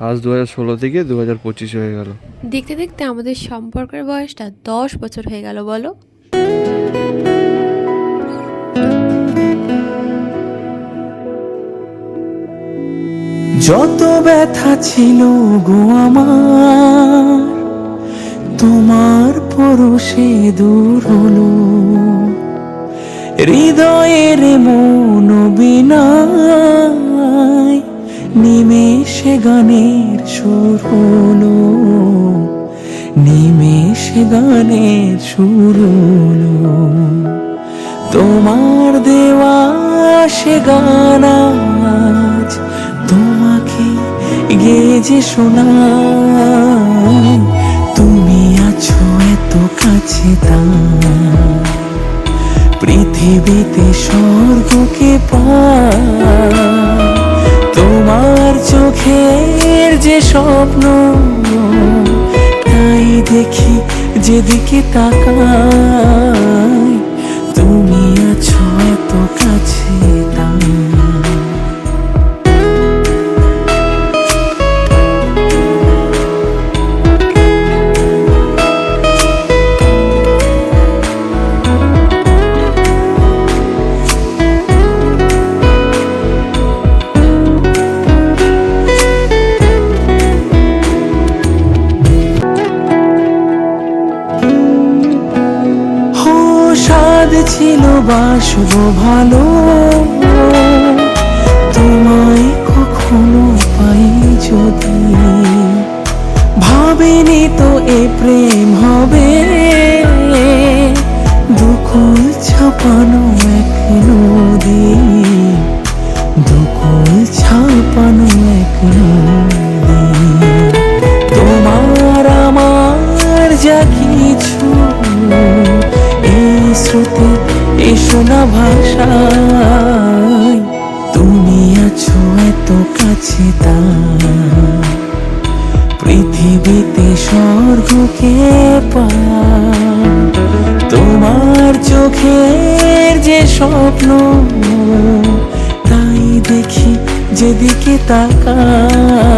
আজ দু হাজার ষোলো থেকে দু হাজার পঁচিশ হয়ে গেল। দেখতে দেখতে আমাদের সম্পর্কের বয়সটা দশ বছর হয়ে গেল বলো। যত ব্যথা ছিল গো আমার তোমার পরশে দূর হলো। হৃদয়ের মন বিনায় নিমেষে গানের সুর হলো নিমেষে গানের সুর হলো। তোমার দেওয়া সে গান আজ তোমাকে গেজে শোনাই তুমি আছো এত কাছে তা পৃথিবীতে স্বর্গকে পাই যে স্বপ্ন তাই দেখি যেদিকে তাকাই। ছিল বাসব ভালো। তোমায় কখনো পাই যদি। ভাবিনি তো এ প্রেম হবে। দুঃখ ছাপানো না ভাষায়, তুমি আছো এত কাছে পৃথিবীতে স্বর্গকে পাই তোমার চোখের যে স্বপ্ন, তাই দেখি যেদিকে তাকাই